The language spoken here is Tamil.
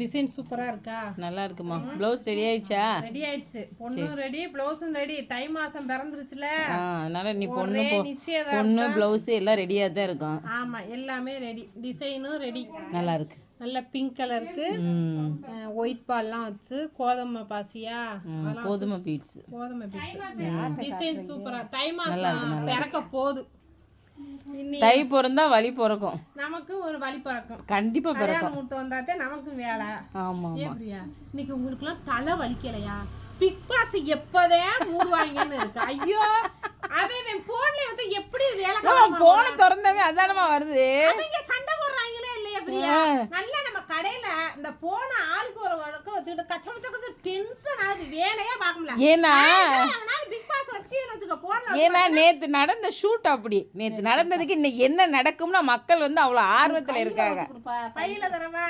டிசைன் சூப்பரா இருக்கா? நல்லா இருக்குமா? ப்ளவுஸ் ரெடி ஆயிடுச்சா? ரெடி ஆயிடுச்சு. பொண்ணும் ரெடி ப்ளவுஸும் ரெடி. தை மாசம் பிறந்துருச்சுல. ஆ அதனால நீ பொண்ணு. பொண்ணு ப்ளவுஸு எல்லாம் ரெடியாக தான் இருக்கும். ஆமா எல்லாமே ரெடி டிசைனும் ரெடி நல்லா இருக்கு. நல்ல பிங்க் கலருக்கு ம். ஒயிட் பால்லாம் வச்சு கோதுமை பாசியா? கோதுமை பீட்ஸ் கோதுமை பீஸ் டிசைன் சூப்பரா. தை மாசம் பிறக்க போகுது. தை பிறந்தா வலி பிறக்கும். நமக்கு ஒரு வழி பிறக்கும். கண்டிப்பா பிறக்கும். மூத்த வந்தாத்தே நமக்கும் வேலை. ஆமா பிரியா? இன்னைக்கு உங்களுக்குலாம் தலை வலிக்கலையா? பிக் பாஸ் எப்பதே மூடுவாங்கன்னு இருக்கு. ஐயோ அவன் போன்ல வந்து எப்படி வேலை போன திறந்தவே அதானமா வருது. அவங்க சண்டை போடுறாங்களே இல்லையா பிரியா? நல்லா நம்ம கடையில இந்த போன ஆளுக்கு ஒரு வழக்கம் வச்சுக்கிட்டு கச்ச முச்ச கச்ச டென்ஷன் ஆகுது. வேலையே பார்க்க முடியல. ஏன்னா அவனாவது பிக் பாஸ் வச்சு வச்சுக்க போன ஏன்னா நேத்து நடந்த ஷூட் அப்படி. நேத்து நடந்ததுக்கு இன்னைக்கு என்ன நடக்கும்னா மக்கள் வந்து அவ்வளவு ஆர்வத்துல இருக்காங்க. பையில தரவா?